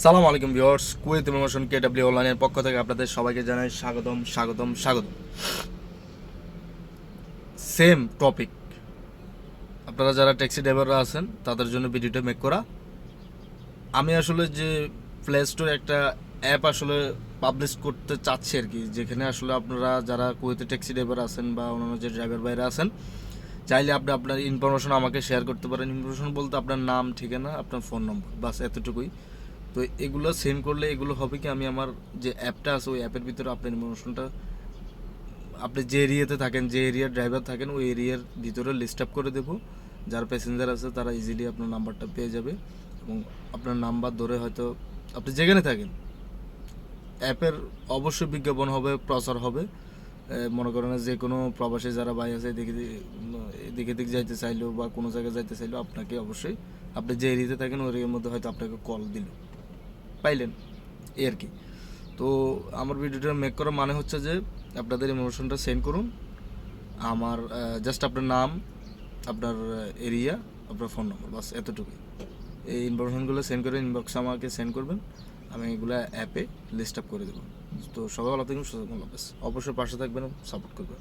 সালাম আলাইকুম viewers, Kuwait emotion K W অনলাইনের পক্ষ থেকে আপনাদের সবাইকে জানাই স্বাগতম স্বাগতম স্বাগতম। সেম টপিক আপনারা যারা ট্যাক্সি ড্রাইভাররা আছেন, তাদের জন্য ভিডিওটা মেক করা। আমি আসলে যে প্লে স্টোরে একটা অ্যাপ আসলে পাবলিশ করতে চাচ্ছি আর কি, যেখানে আসলে আপনারা যারা কুয়েতে ট্যাক্সি ড্রাইভার আছেন বা অন্যান্য যে ড্রাইভার বাইরে আছেন, চাইলে আপনি আপনার ইনফরমেশন আমাকে শেয়ার করতে পারেন। ইনফরমেশন বলতে আপনার নাম, ঠিকানা, আপনার ফোন নম্বর বাস এতটুকুই। তো এগুলো সেন্ড করলে এগুলো হবে কি? আমি আমার যে অ্যাপটা আছে, ওই অ্যাপের ভিতরে আপনার ইনফরমেশনটা আপনি যে এরিয়াতে থাকেন, যে এরিয়ার ড্রাইভার থাকেন, ওই এরিয়ার ভিতরে লিস্ট আপ করে দেবো। যার প্যাসেঞ্জার আছে, তারা ইজিলি আপনার নাম্বারটা পেয়ে যাবে। এবং আপনার নাম্বার ধরে হয়তো আপনি যেখানে থাকেন অ্যাপের অবশ্যই বিজ্ঞাপন হবে, প্রচার হবে। মনে করেন যে কোনো প্রবাসী যারা ভাই আছে, এদিকে এদিকে দিক যাইতে চাইলেও বা কোনো জায়গায় যাইতে চাইলেও আপনাকে অবশ্যই, আপনি যে এরিয়াতে থাকেন, ওই এরিয়ার মধ্যে হয়তো আপনাকে কল দিল। পাইলেন, এই আর কি। তো আমার ভিডিওটা মেক করার মানে হচ্ছে যে আপনাদের ইমোশনটা সেন্ড করুন। আমার জাস্ট আপনার নাম, আপনার এরিয়া আপনার ফোন নম্বর বাস এতটুকুই। এই ইনফরমেশনগুলো সেন্ড করে ইনবক্সে আমাকে সেন্ড করবেন। আমি এগুলো অ্যাপে লিস্ট আপ করে দেবো। তো সবাই ভালো থাকবেন, সুস্থ থাকবেন অবশ্যই পাশে থাকবেন সাপোর্ট করবেন।